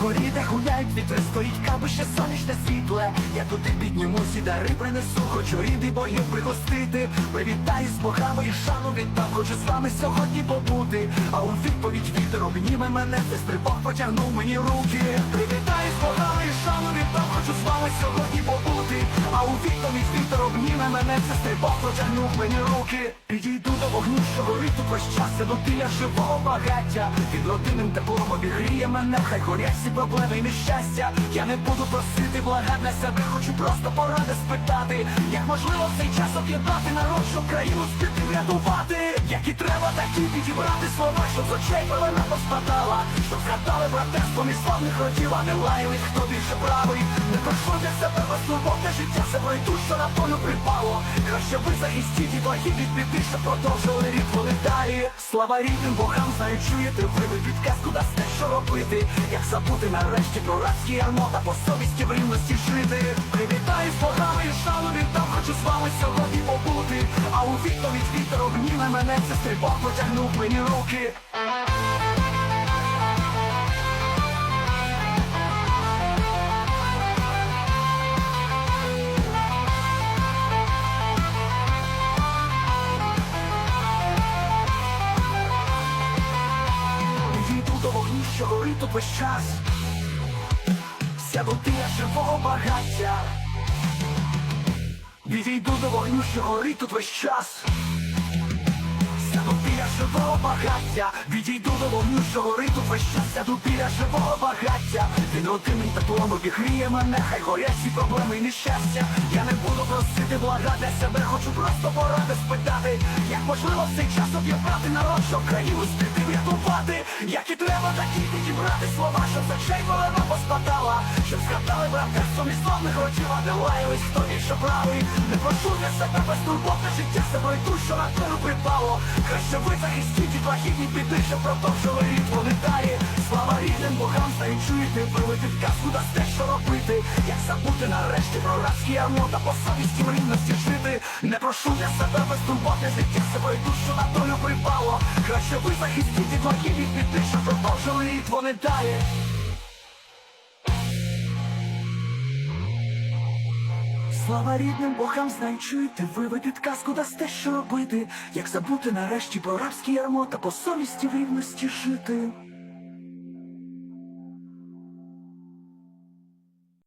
горі, де гуляють вітри, стоїть кабище сонячне світле. Я туди піднімусь і дари принесу, хочу рідний богів пригостити. Привітаю з богами і шану віддам, хочу з вами сьогодні побути. А у відповідь вітер обніме мене, це стрибок потягнув мені руки. Привітаю з богами і шану віддам, хочу з вами сьогодні побути. А у відповідь вітер обніме мене, це стрибок потягнув мені руки. Підійду до вогню, що горить тут весь час, це до біля живого багаття. Під родинним теплом обігріє мене, хай горять всі проблеми і нещастя. Я не буду просити блага для себе, хочу просто поради спитати. Як можливо в цей час об'єднати народ, щоб країну спільно врятувати? Які треба такі підібрати слова, щоб з очей пелена поспадала, щоб згадали братерство між славних родів, а не лаялись, хто більше правий. Для себе безтурботне життя, це пройду, що на полю припало. Краще ви захистіть і благі від що продовжили рік вони далі. Слава рідним богам, знаю, чуєте, ви ви підказку дасте, що робити. Як забути нарешті про радські ярмо та по совісті в рівності жити. Привітаю з богами і шану віддам, хочу з вами сьогодні побути. А у відповідь вітер обніме мене, це стрибок потягнув мені руки. До що горить тут весь час. Сяду я живого багаття. Відійду до вогню, що горить тут весь час. Сяду біля живого багаття, відійду до вогню, що горить тут весь час, сяду біля живого багаття. Він родинним теплом обігріє мене, хай горять всі проблеми і нещастя. Я не буду просити блага для себе, хочу просто поради спитати. Як можливо в цей час об'єднати народ, щоб країну спіти такі підібрати слова, щоб з очей полена поспадала. Щоб згадали братерством і славних років, а не лаялись, хто більше правий. Не прошу для себе безтурботне життя, це пройду, що на тину припало. Краще ви захистіть від вахідні біди, що продовжили рід вони далі. Слава рідним богам, знаю, чуєте, ви ви підказку дасте, що робити. Як забути нарешті про рабські ярмо та по совісті в рівності жити. Не прошу для себе безтурботне життя, це пройду, що на долю припало. Краще ви захистіть від біди, що продовжили рід вони далі. Слава рідним богам, знай, чуйте, ви ви казку дасте, що робити, як забути нарешті про рабське ярмо та по совісті в рівності жити.